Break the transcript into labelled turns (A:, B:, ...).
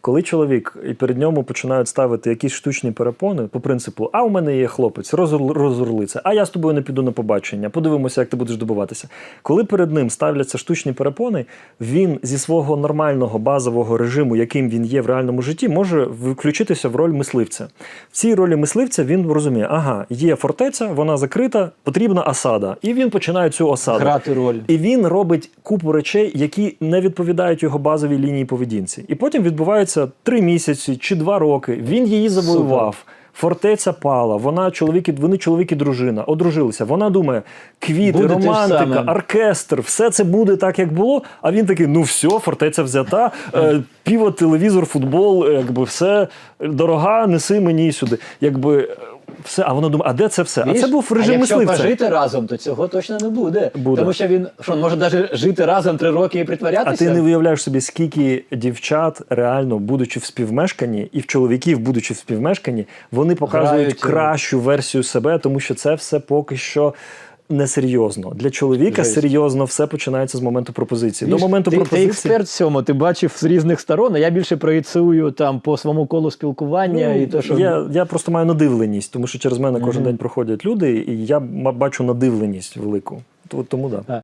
A: Коли чоловік і перед ньому починають ставити якісь штучні перепони по принципу, а у мене є хлопець, розур- розурли а я з тобою не піду на побачення, подивимося, як ти будеш добиватися. Коли перед ним ставляться штучні перепони, він зі свого нормального базового режиму, яким він є в реальному житті, може включитися в роль мисливця. В цій ролі мисливця він розуміє, ага, є фортеця, вона закрита, потрібна осада. І він починає цю осаду.
B: Грати роль.
A: І він робить купу речей, які не відповідають його базовій лінії поведінці. І потім відбувається три місяці чи два роки. Він її завоював. Фортеця пала, вона чоловік, і- вони чоловік і дружина, одружилися. Вона думає, квіти,
B: Буде
A: романтика, оркестр, все це буде так, як було. А він такий: ну все, фортеця взята, е, піво, телевізор, футбол, е, якби все дорога, неси мені сюди. Якби е, все. А воно думає, а де це все? А це був режим
B: а якщо
A: мисливця.
B: пожити разом, то цього точно не буде.
A: Буде.
B: Тому що він що, може навіть жити разом три роки і
A: А ти не уявляєш собі, скільки дівчат реально, будучи в співмешканні, і в чоловіків, будучи в співмешканні, вони показують
B: Грають, кращу
A: кращу версію себе, тому що це все поки що. Несерйозно для чоловіка
B: Жесть.
A: серйозно все починається з моменту пропозиції. До моменту
B: ти,
A: пропозиції
B: ти експерт в цьому, ти бачив з різних сторон, а я більше проєцюю там по своєму колу спілкування і то, що
A: Ну, я, я просто маю надивленість, тому що через мене кожен день проходять люди, і я бачу надивленість велику. То- Тому да.